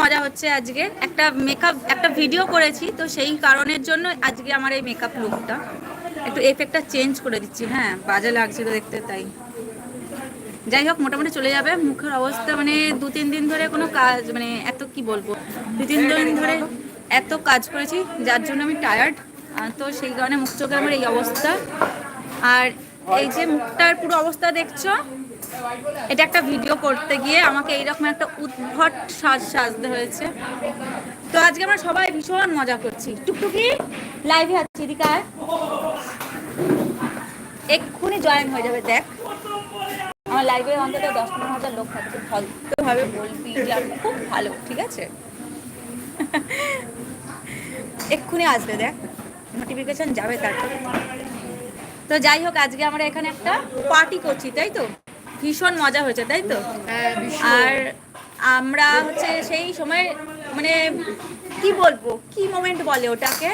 মজা হচ্ছে আজকে। একটা মেকআপ একটা ভিডিও করেছি, তো সেই কারণের জন্য আজকে আমার এই মেকআপ লুকটা একটু এফেক্টটা চেঞ্জ করে দিচ্ছি হ্যাঁ বাজে লাগছিল দেখতে, তাই। যাই হোক, মোটামুটি চলে যাবে। মুখের অবস্থা মানে দু, তিন দিন ধরে কোনো কাজ মানে এত কি বলব? দু, তিন দিন ধরে এত কাজ করেছি, যার জন্য আমি টায়ার্ড তো সেই কারণে মুখ চোখে আমার এই অবস্থা। আর এই যে মুখটার পুরো অবস্থা দেখছ এটা একটা ভিডিও করতে গিয়ে আমাকে এইরকম একটা উদ্ভট সাজ সাজতে হয়েছে। তো আজকে আমরা সবাই ভীষণ মজা করছি। টুকটুকি লাইভে আছি, এদিকে আয়। এক্ষুনি জয়েন হয়ে যাবে, দেখ। আমার লাইভে অন্তত দশ পনেরো হাজার লোক থাকছে। ভদ্রভাবে বলবি যে আমি খুব ভালো, ঠিক আছে? এক্ষুনি আসবে, দেখ। নোটিফিকেশন যাবে তারপর। তো যাই হোক, আজকে আমরা এখানে একটা পার্টি করছি, তাই তো? ভীষণ মজা হয়েছে তাই তো? আর আমরা হচ্ছে সেই সময় মানে কি বলব কি মোমেন্ট বলে ওটাকে?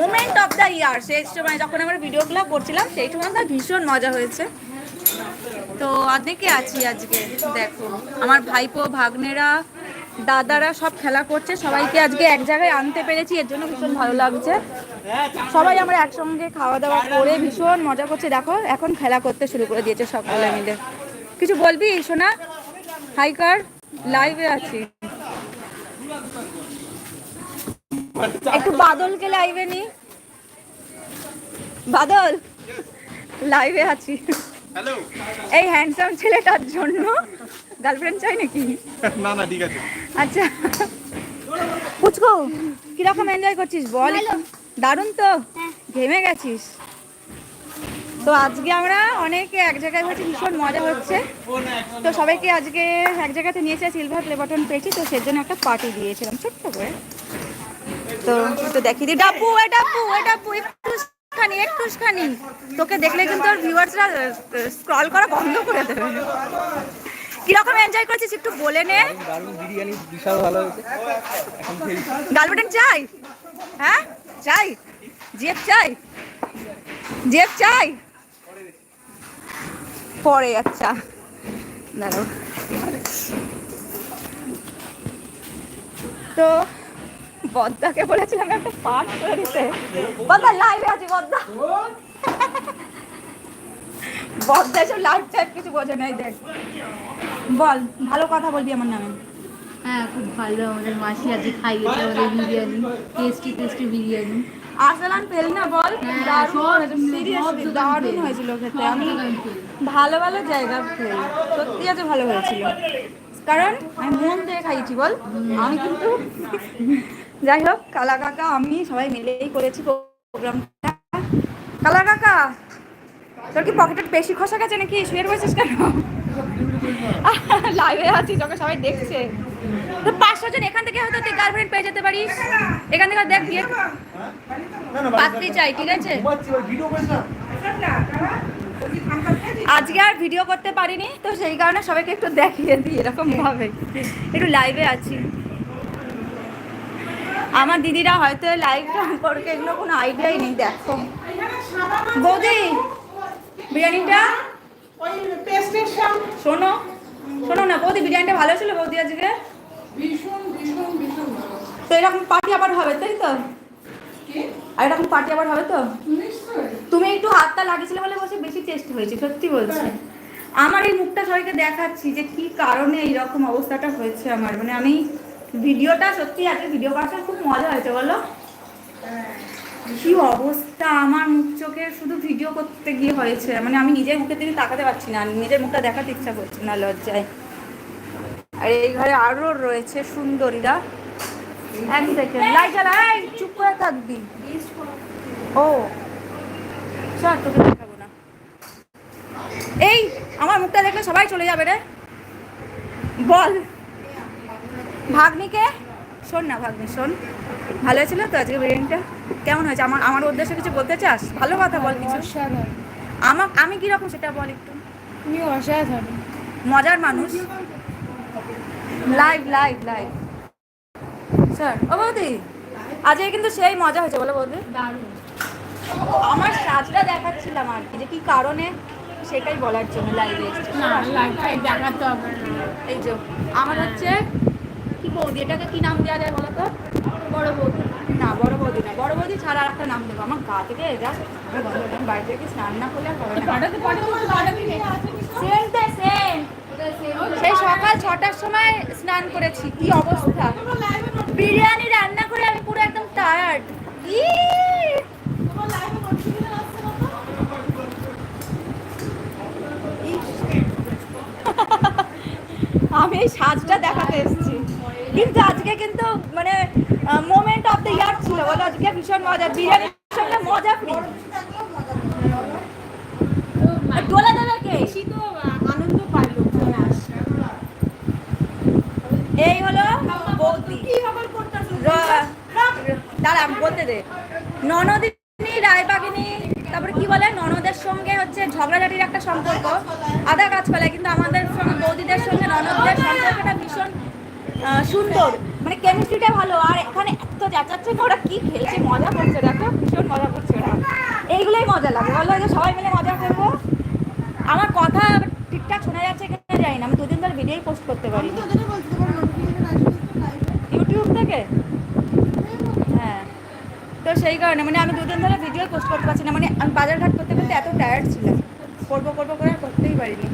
মোমেন্ট অফ দ্য ইয়ার সেই সময় যখন আমরা ভিডিওগুলো করছিলাম সেই সময় তো ভীষণ মজা হয়েছে। তো অনেকে আছি আজকে দেখো আমার ভাইপো ভাগ্নেরা দাদারা সব খেলা করছে সবাইকে আজকে এক জায়গায় আনতে পেরেছি এর জন্য ভীষণ ভালো লাগছে। সবাই আমরা একসঙ্গে খাওয়া দাওয়া করে ভীষণ মজা করছে। দেখো এখন খেলা করতে শুরু করে দিয়েছে সকলে মিলে। কিছু বলবি সোনা? হাই কার? লাইভে আছি। একটু বাদলকে লাইভে নি। বাদল লাইভে আছি। এই হ্যান্ডসাম ছেলেটার জন্য গার্লফ্রেন্ড চাই নাকি? না না ঠিক আছে। আচ্ছা। পুচকো কীরকম এনজয় করছিস? বল দারুণ তো। ঘেমে গেছিস। তো আজকে আমরা অনেকে এক জায়গায় হচ্ছে ভীষণ মজা হচ্ছে। তো সবাইকে আজকে এক জায়গাতে নিয়েছে সিলভার প্লে পেয়েছি, তো সেই জন্য একটা পার্টি দিয়েছিলাম, ছোট্ট করে। তো তো দেখি দি ডাব্বু, এ ডাব্বু এ ডাব্বু, একটুখানি একটুখানি। তোকে দেখলে কিন্তু আর ভিউয়ার্সরা স্ক্রল করা বন্ধ করে দেবে। কীরকম এনজয় করছিস একটু বলে নে। বিরিয়ানি বিশাল ভালো হয়েছে গার্লফ্রেন্ড চাই? হ্যাঁ? চাই? জেব চাই? জেব চাই? পরে আচ্ছা। দাঁড়াও। তো, বদ্দাকে বলেছিলাম একটা পাঠ করে দিতে। বদ্দা লাইভে আছে, বদ্দা। বদ্দা এসব লাইভ টাইপ কিছু বোঝে নাই, দেখ। বল, ভালো কথা বলবি আমার নামে। হ্যাঁ খুব ভালো। আমাদের মাসি আজকে খাইয়েছে আমাদের বিরিয়ানি টেস্টি টেস্টি বিরিয়ানি। আরসালান পেল না বল? হ্যাঁ, দারুণ সিরিয়াসলি হয়েছিল খেতে। আমি ভালো ভালো জায়গা পেল সত্যি আছে ভালো হয়েছিল। কারণ আমি মন দিয়ে খাইছি বল? আমি কিন্তু যাই হোক কালা কাকা আমি সবাই মিলেই করেছি প্রোগ্রামটা। কালা কাকা তোর কি পকেটের বেশি খসা গেছে নাকি? শুয়ে রয়েছিস কেন? লাইভে আছি, যখন সবাই দেখছে। তো পাঁচশো জন, এখান থেকে হয়তো তুই গার্লফ্রেন্ড পেয়ে যেতে পারিস। এখান থেকে দেখ বিয়ে পাত্রী চাই, ঠিক আছে? আজকে আর ভিডিও করতে পারিনি, তো সেই কারণে সবাইকে একটু দেখিয়ে দিই, এরকম ভাবে। একটু লাইভে আছি। আমার দিদিরা হয়তো লাইভ সম্পর্কে এগুলো কোনো আইডিয়াই নেই, দেখো। বৌদি, বিরিয়ানিটা? ওই পেস্টের সাম শোনো শোনো না বৌদি বিরিয়ানিটা ভালো ছিল বৌদি আজকে? ভীষণ ভীষণ ভীষণ ভালো। তো এরকম পার্টি আবার হবে তাই তো? আর এরকম পার্টি আবার হবে তো? তুমি একটু হাতটা লাগিয়েছিলে বলে বসে বেশি টেস্ট হয়েছে সত্যি বলছি। আমার এই মুখটা সবাইকে দেখাচ্ছি যে কি কারণে এইরকম অবস্থাটা হয়েছে আমার। মানে আমি ভিডিওটা সত্যি আজকে ভিডিও করাটা খুব মজা হয়েছে বলো? কি অবস্থা? আমার মুখ চোখে শুধু ভিডিও করতে গিয়ে হয়েছে। মানে আমি নিজের মুখের দিকে তাকাতে পারছি না, নিজের মুখটা দেখাতে ইচ্ছা করছে না লজ্জায়। আর এই ঘরে আরও রয়েছে সুন্দরীরা এক সেকেন্ড লাইট জ্বালা চুপ করে থাকবি। ও, চল, তোকে দেখাবো না। এই, আমার মুখটা দেখলে সবাই চলে যাবে রে। বল। ভাগ্নিকে? শোন না, ভাগ্নি, শোন। ভালো ছিল তো আজকে বিরিয়ানিটা? কেমন হয়েছে? আমার আমার উদ্দেশ্যে কিছু বলতে চাস? ভালো কথা বল কিছু। আমার আমি কীরকম সেটা বল একটু। তুমি অসাধারণ। মজার মানুষ। লাইভ লাইভ লাইভ স্যার ও বৌদি আজকে কিন্তু সেই মজা হয়েছে বলো বৌদি। আমার সাজটা দেখাচ্ছিলাম আর কি যে কি কারণে সেটাই বলার জন্য লাইভে দেখাতে হবে। এই যে আমার হচ্ছে কি বৌদি এটাকে কি নাম দেওয়া যায় বলো তো? বড় বৌদি। না বড় বৌদি বড় বৌদি ছাড়া আর একটা নাম দেবো। আমার গা থেকে যা বাড়ি থেকে স্নান না করলে সেই সকাল ছটার সময় স্নান করেছি। কি অবস্থা? বিরিয়ানি রান্না করে আমি পুরো একদম টায়ার্ড আমি এই সাজটা দেখাতে এসেছি। কিন্তু আজকে কিন্তু মানে মোমেন্ট অফ দ্য ছিল বলো আজকে ভীষণ মজা সঙ্গে মজা ফ্রি দেবে কে আনন্দ পাইলো এই হলো বৌদি। দাঁড়া বলতে দে। ননদিনী, রায়বাগিনী, তারপরে কি বলে? ননদের সঙ্গে হচ্ছে ঝগড়াঝাটির একটা সম্পর্ক আধা কাজ ফেলে কিন্তু আমাদের সঙ্গে বৌদিদের সঙ্গে ননদদের সম্পর্কটা ভীষণ আহ, সুন্দর। মানে কেমিস্ট্রিটা ভালো। আর এখানে এত যাচাচ্ছে না ওরা কি খেলছে মজা করছে দেখো ভীষণ মজা করছে ওরা। এইগুলোই মজা লাগে বলো যে সবাই মিলে মজা করব। আমার কথা ঠিকঠাক শোনা যাচ্ছে কিনা জানি না আমি দুদিন ধরে ভিডিওই পোস্ট করতে পারি। ইউটিউব থেকে? হ্যাঁ। তো সেই কারণে মানে আমি দুদিন ধরে ভিডিও পোস্ট করতে পারছি না মানে আমি বাজার ঘাট করতে করতে এত টায়ার্ড ছিলাম। করব করব করে করতেই পারিনি।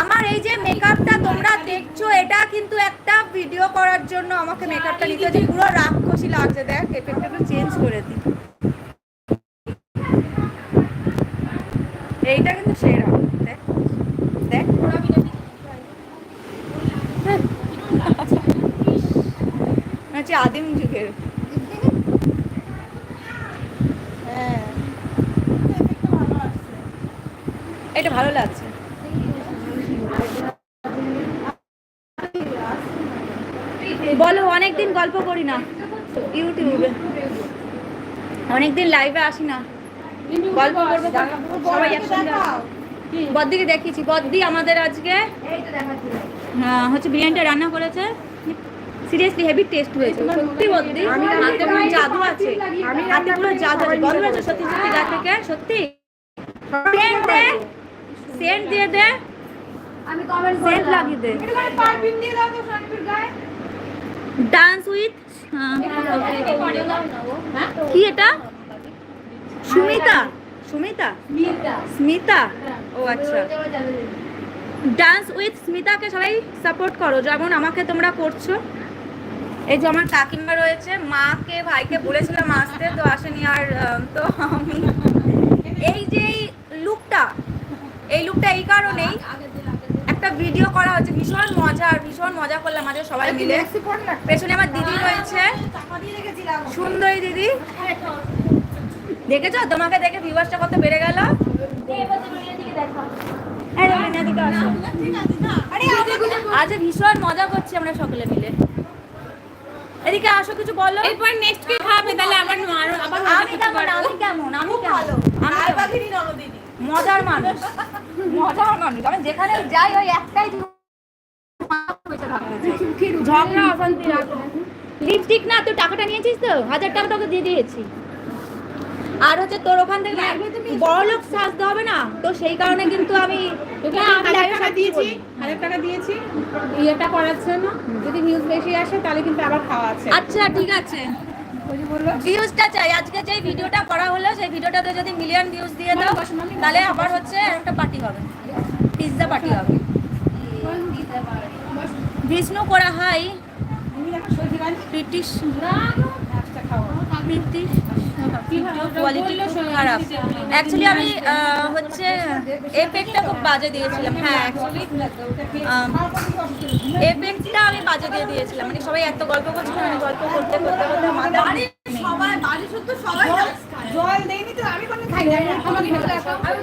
আমার এই যে মেকআপটা তোমরা দেখছ, এটা কিন্তু একটা ভিডিও করার জন্য আমাকে মেকআপটা নিতে হচ্ছে পুরো রাক্ষসী লাগছে, দেখ এফেক্টটা একটু চেঞ্জ করে দিই। এইটা কিন্তু সেরা দেখ দেখ। হচ্ছে আদিম যুগের। হ্যাঁ। এটা ভালো লাগছে বলো অনেকদিন গল্প করি না। ইউটিউবে। অনেকদিন লাইভে আসি না। গল্প করব সবাই একসঙ্গে। বদ্দিকে দেখিয়েছি। বদ্দি আমাদের আজকে হ্যাঁ, হচ্ছে বিরিয়ানিটা রান্না করেছে। সিরিয়াসলি হেভি টেস্ট হয়েছে। সত্যি বদ্দি হাতে পুরো জাদু আছে। হাতে পুরো জাদু আছে। বন্ধ হয়েছে সত্যি সত্যি গা থেকে সত্যি। সেন্ট দে সেন্ট দিয়ে দে। আমি কমেন্ট সেন্ট লাগিয়ে দে। পারবিন দিয়ে দাও তো শান্তির গায়ে। ডান্স উইথ কি এটা? সুমিতা? সুমিতা? স্মিতা। ও আচ্ছা। ডান্স উইথ স্মিতাকে সবাই সাপোর্ট করো। যেমন আমাকে তোমরা করছ। এই যে আমার কাকিমা রয়েছে মাকে ভাইকে বলেছিলাম আসতে তো আসেনি আর তো আমি এই যে লুকটা এই লুকটা এই কারণেই একটা ভিডিও করা হচ্ছে ভীষণ মজা আর ভীষণ মজা করলাম আজকে সবাই মিলে। পেছনে আমার দিদি রয়েছে। সুন্দরী দিদি। দেখেছ? তোমাকে দেখে ভিউয়ার্সটা কত বেড়ে গেল। আজ ভীষণ মজা করছি আমরা সকলে মিলে। এদিকে আসো কিছু বলো। এরপর নেক্সট কি খাবে? তাহলে আবার আমি কেমন? আমি কেমন? আমি কেমন? আমি কেমন? মজার মানুষ মজার মানুষ। আমি যেখানে যাই ওই একটাই ঝগড়া অশান্তি লিপস্টিক না তুই টাকাটা নিয়েছিস তো? হাজার টাকা তোকে দিয়ে দিয়েছি। আর হচ্ছে তোর ওখান থেকে বড় লোক সাজতে হবে না? তো সেই কারণে কিন্তু আমি হ্যাঁ, টাকা দিয়েছি। হাজার টাকা দিয়েছি। ইয়েটা করার জন্য যদি ভিউজ বেশি আসে তাহলে কিন্তু আবার খাওয়া আছে। আচ্ছা ঠিক আছে। ভিউজটা চাই। আজকে যে ভিডিওটা করা হলো সেই ভিডিওটাতে যদি মিলিয়ন ভিউজ দিয়ে দাও তাহলে আবার হচ্ছে একটা পার্টি হবে। পিৎজা পার্টি হবে। বিষ্ণু করা হয় ব্রিটিশ ব্রিটিশ কোয়ালিটি খুব খারাপ। অ্যাকচুয়ালি আমি হচ্ছে এফেক্টটা খুব বাজে দিয়েছিলাম। হ্যাঁ অ্যাকচুয়ালি এফেক্টটা আমি বাজে দিয়ে দিয়েছিলাম। মানে সবাই এত গল্প করছিল আমি গল্প করতে করতে করতে মাথা সবাই বাড়ি শুদ্ধ সবাই জল দেয়নি তো আমি কোনো খাই না।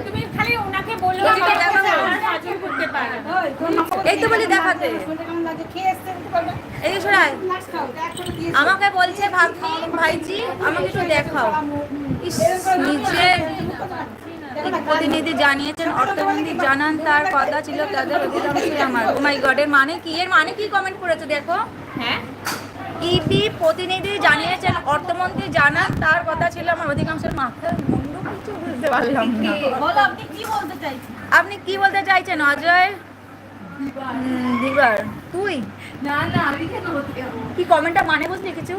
তুমি খালি ওনাকে বলো করতে পারে এই তো বলি দেখাতে এই আমাকে বলছে ভাবি ভাইজি আমাকে একটু দেখাও। ইস, নিজে প্রতিনিধি জানিয়েছেন অর্থমন্ত্রী জানান তার কথা ছিল তাদের অধিকাংশই আমার। ও মাই গড এর মানে কি? এর মানে কি কমেন্ট করেছে দেখো? হ্যাঁ? ইবি প্রতিনিধি জানিয়েছেন অর্থমন্ত্রী জানান তার কথা ছিল আমার অধিকাংশের মুন্ডু কিছু বুঝতে পারলাম না। আপনি কি বলতে চাইছেন? অজয়? দিবার। তুই? না না আমি কেন কি কমেন্টটা মানে বুঝলি কিছু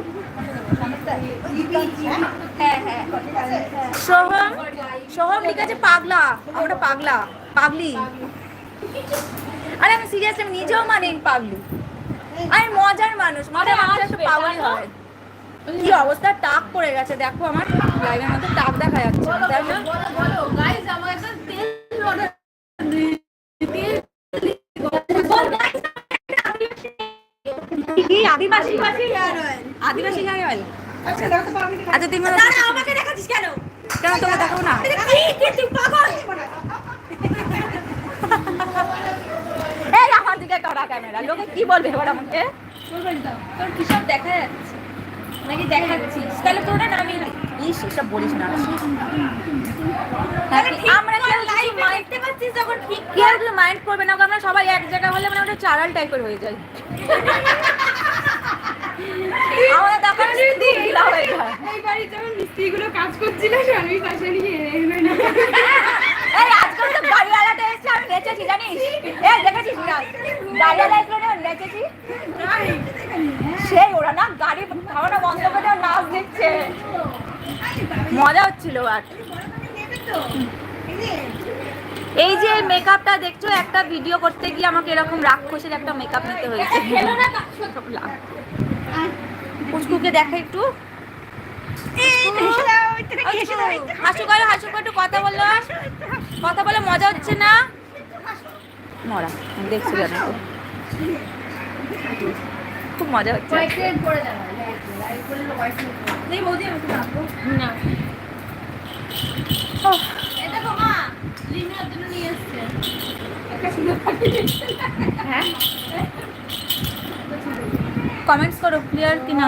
হ্যাঁ হ্যাঁ সোহম? সোহম লিখেছে পাগলা। ওটা পাগলা পাগলি। আরে আমি সিরিয়াসলি আমি নিজেও মানি পাগলি। আমি মজার মানুষ মজার মানুষ একটু পাগলই হয়। কি অবস্থা? টাক পড়ে গেছে দেখো আমার লাইভের মধ্যে টাক দেখা যাচ্ছে। আদিবাসী আদিবাসী হেয়ার অয়েল আচ্ছা আচ্ছা তুমি আমাকে দেখাচ্ছিস কেন? কেন তোকে দেখাবো না? এই আমার দিকে করা ক্যামেরা? লোকে কি বলবে এবার আমাকে? তোর কিসব দেখা যাচ্ছে? নাকি দেখাচ্ছিস তাহলে ইস এসব বলিস না। কেউ মাইন্ড করবে না? আমরা সবাই এক জায়গায় হলে মানে চারাল টাইপের হয়ে যায়। আমাদের তখন ঢিলা হয়ে যায় এই বাড়িতে আমার মিস্ত্রিগুলো কাজ করছিল আমি পাশে নিয়ে এই আজকাল তো গাড়িওয়ালাটা এসছে আমি নেচেছি জানিস? এই দেখেছিস না? এসলো না নেচেছি। সেই ওরা না গাড়ি খাওয়ানো বন্ধ করে নাচ দেখছে মজা হচ্ছিল আর। এই যে মেকআপটা দেখছ একটা ভিডিও করতে গিয়ে আমাকে এরকম রাক্ষসের একটা মেকআপ নিতে হয়েছে। পুচকুকে দেখা একটু। হাসু করে হাসু করে একটু কথা বলে মজা হচ্ছে না? মরা দেখছি কেন। খুব মজা হচ্ছে। কয়েক সেকেন্ড কমেন্টস করো ক্লিয়ার কি না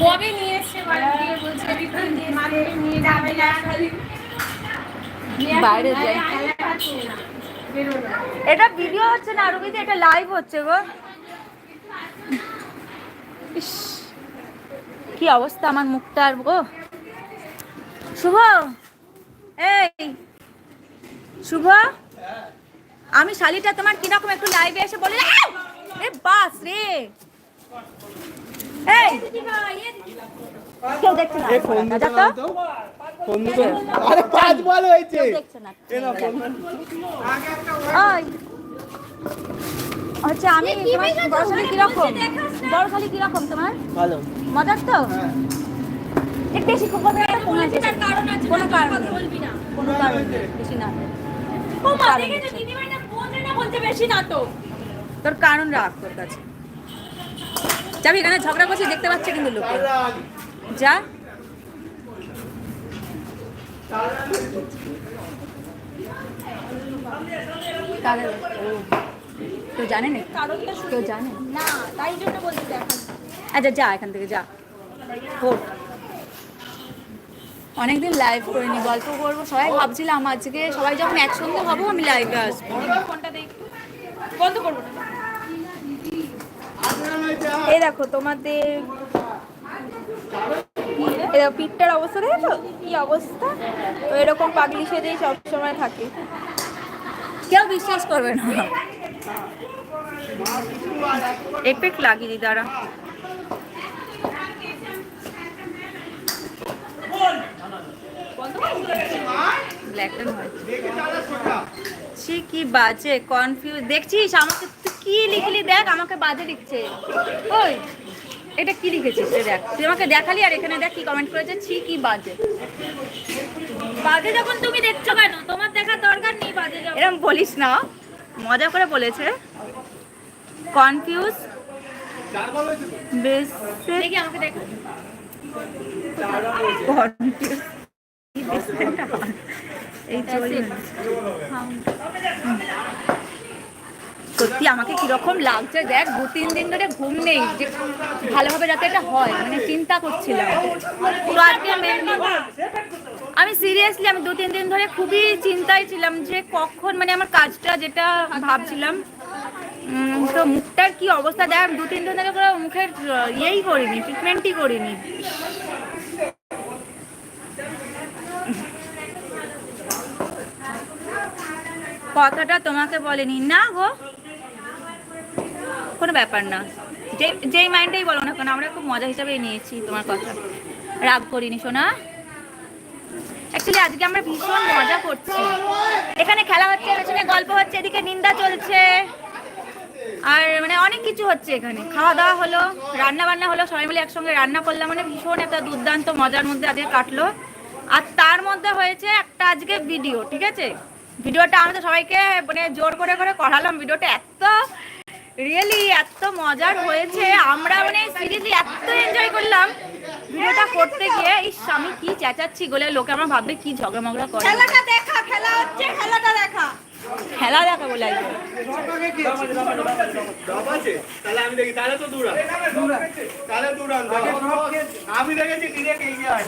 কবে নিয়ে এসছে বাইরে যাই। এটা ভিডিও হচ্ছে না আরও এটা লাইভ হচ্ছে গো। ইস, কি অবস্থা আমার মুখটা আর গো। শুভ? এই শুভ? আমি শালিটা তোমার কীরকম একটু লাইভে এসে বলে "আউ! এ বাস রে। এই। কেউ দেখছে না? দেখো। আরে হয়েছে। দেখছে না। ওই। আচ্ছা আমি তোমার কীরকম? বড় কীরকম তোমার? ভালো। মজার তো? একটু বেশি খুব কথা একটা ফোন আছে কোনো কারণ। বলবি না। কোনো কারণ বেশি না। ও মা কারণ দেখেছ নেই। দিদিভাই না বলছে না বলতে বেশি না তো? তোর কারণ রাখ তোর কাছে। যাবি এখানে ঝগড়া করছি দেখতে পাচ্ছে কিন্তু লোকে যা। কেউ জানে না কেউ জানে? না তাই জন্য বলছি আচ্ছা যা এখান থেকে যা। হোক। অনেকদিন লাইভ করিনি গল্প করব। সবাই ভাবছিলাম আজকে সবাই যখন একসঙ্গে হব আমি লাইভে আসব। ফোনটা দেখ বন্ধ করব না। এই দেখো তোমাদের এই পিঠটার অবস্থা দেখেছ? কি অবস্থা? তো এরকম পাগলি সেজেই সবসময় থাকে। কেউ বিশ্বাস করবে না। এফেক্ট লাগিয়ে দিই দাঁড়া। ব্ল্যাক অ্যান্ড হোয়াইট সে কি বাজে? কনফিউজ দেখছিস? আমাকে তুই কি লিখলি দেখ আমাকে বাজে লিখছে। ওই এটা কি লিখেছিস? দেখ তুই আমাকে দেখালি আর এখানে দেখ কি কমেন্ট করেছে ছি কি বাজে। বাজে যখন তুমি দেখছ কেন? তোমার দেখার দরকার নেই বাজে যখন। এরকম বলিস না। মজা করে বলেছে। কনফিউজ বেশ দেখি আমাকে দেখ। কনফিউজ এই চলবে সত্যি আমাকে কীরকম লাগছে দেখ দু তিন দিন ধরে ঘুম নেই যে ভালোভাবে যাতে এটা হয় মানে চিন্তা করছিলাম। তো আজকে মেনলি আমি সিরিয়াসলি আমি দু তিন দিন ধরে খুবই চিন্তায় ছিলাম যে কখন মানে আমার কাজটা যেটা ভাবছিলাম তো মুখটার কি অবস্থা? দেখ দু তিন দিন ধরে মুখের ইয়েই করিনি ট্রিটমেন্টই করিনি। কথাটা তোমাকে বলেনি। না গো। কোনো ব্যাপার না। যে, যেই মাইন্ডটাই বলো না কেন, আমরা খুব মজা হিসাবেই নিয়েছি তোমার কথা। রাগ করিনি শোনা অ্যাকচুয়ালি আজকে আমরা ভীষণ মজা করছি। এখানে খেলা হচ্ছে, পেছনে গল্প হচ্ছে, এদিকে নিন্দা চলছে। আর মানে অনেক কিছু হচ্ছে এখানে। খাওয়া দাওয়া হলো, রান্না বান্না হলো, সবাই মিলে একসঙ্গে রান্না করলাম। মানে ভীষণ একটা দুর্দান্ত মজার মধ্যে আজকে কাটলো। আর তার মধ্যে হয়েছে একটা আজকে ভিডিও ঠিক আছে? ভিডিওটা আমি তো সবাইকে মানে জোর করে করে করালাম। ভিডিওটা এত রিয়েলি এত মজার হয়েছে। আমরা মানে সিরিজলি এত এনজয় করলাম। ভিডিওটা করতে গিয়ে এই স্বামী কি চেঁচাচ্ছি বলে লোকে আমার ভাববে কি ঝগড়া মগড়া করে। খেলাটা দেখা খেলা হচ্ছে খেলাটা দেখা। খেলা দেখা বলে। তাহলে আমি দেখি তাহলে তো তাহলে দূরান আমি দেখেছি ডিরেক্ট এগিয়ে হয়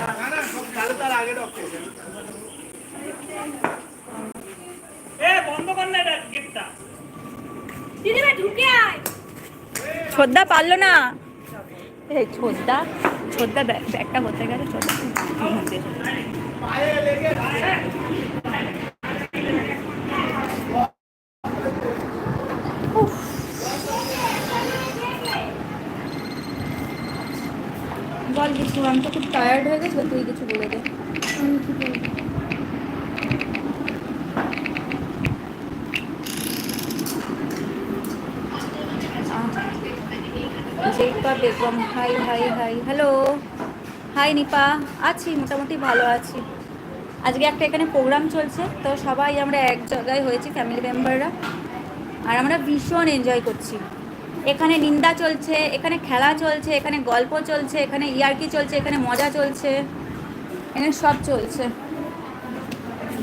তাহলে তার আগে ডক ছোদ্দা পারল না। এই ছোদ্দা ছোদ্দা ব্যাগটা করতে গেলে ছোদ্দা। বল কিছু আমি তো খুব টায়ার্ড হয়ে গেছি তুই কিছু বলে দে। Dipa Begum hi hi hi. Hello hi Nipa. আছি, মোটামুটি ভালো আছি। আজকে একটা এখানে প্রোগ্রাম চলছে, তো সবাই আমরা এক জায়গায় হয়েছি ফ্যামিলি মেম্বাররা আর আমরা ভীষণ এনজয় করছি। এখানে নিন্দা চলছে, এখানে খেলা চলছে, এখানে গল্প চলছে, এখানে ইয়ার্কি চলছে, এখানে মজা চলছে। এখানে সব চলছে।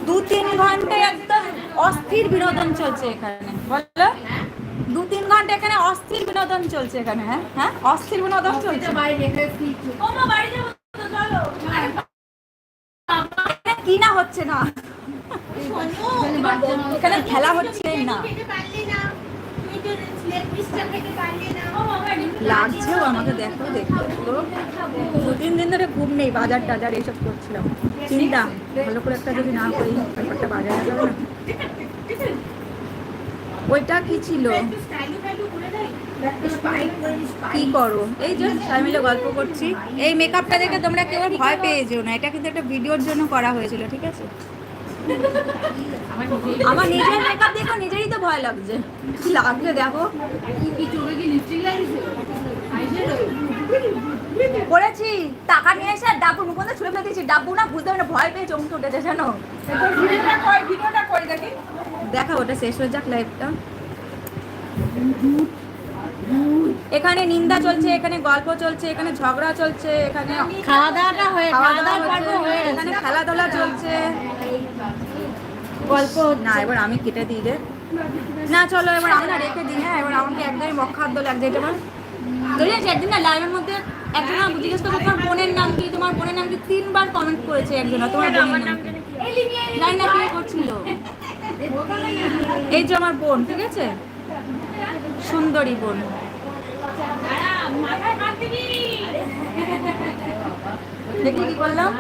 দু তিন ঘন্টায় একদম অস্থির বিনোদন চলছে এখানে। বলো? দু তিন ঘণ্টা এখানে অস্থির বিনোদন চলছে এখানে হ্যাঁ? হ্যাঁ? অস্থির বিনোদন চলছে। ওমা, বাড়ি যাব তো, চলো। এখানে কি না। হচ্ছে না। এখানে খেলা হচ্ছে না। লাগছেও আমাকে দেখো দেখো দু তিন দিন ধরে ঘুম নেই বাজার টাজার এইসব করছিলাম। চিন্তা ভালো করে একটা যদি না করি ব্যাপারটা বাজারে যাবে না। ওইটা কি ছিল? কি করো? এই যে সবাই মিলে গল্প করছি। এই মেকআপটা দেখে তোমরা কেউ ভয় পেয়ে যেও না। এটা কিন্তু একটা ভিডিওর জন্য করা হয়েছিল ঠিক আছে? আমার নিজের মেকআপ দেখো নিজেরই তো ভয় লাগছে। কি লাগছে দেখো। করেছি টাকা নিয়ে এসে ডাবু মুখ ছুড়ে ফেলে দিয়েছি ডাবু না বুঝতে ভয় পেয়ে চমকে উঠেছে জানো? ভিডিওটা কই দেখি। দেখা ওটা শেষ হয়ে যাক লাইভটা এখানে নিন্দা চলছে এখানে গল্প চলছে এখানে ঝগড়া চলছে এখানে খাওয়া দাওয়াটা হয়ে খাওয়া দাওয়া হয়ে এখানে খেলাধুলা চলছে। গল্প না এবার আমি কেটে দিই রে। না চলো এবার আমি না রেখে দিই। হ্যাঁ এবার আমাকে একদমই বখাদ্য লাগছে এটা এবার জানিস একদিন না লাইভের মধ্যে একজন জিজ্ঞেস করব তোমার বোনের নাম কি? তোমার বোনের নাম কি? তিনবার কমেন্ট করেছে একজন তোমার বোনের নাম কি? জানি না কে করছিল। এই যে আমার বোন ঠিক আছে? সুন্দরী বোন। দেখি কি করলাম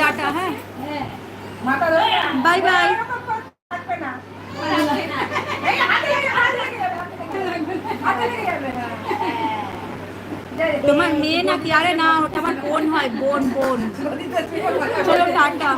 টাটা হ্যাঁ। Bye bye. তোমার মেয়ে নাকি আরে না ওটা আমার বোন হয় বোন বোন। চলো টাটা।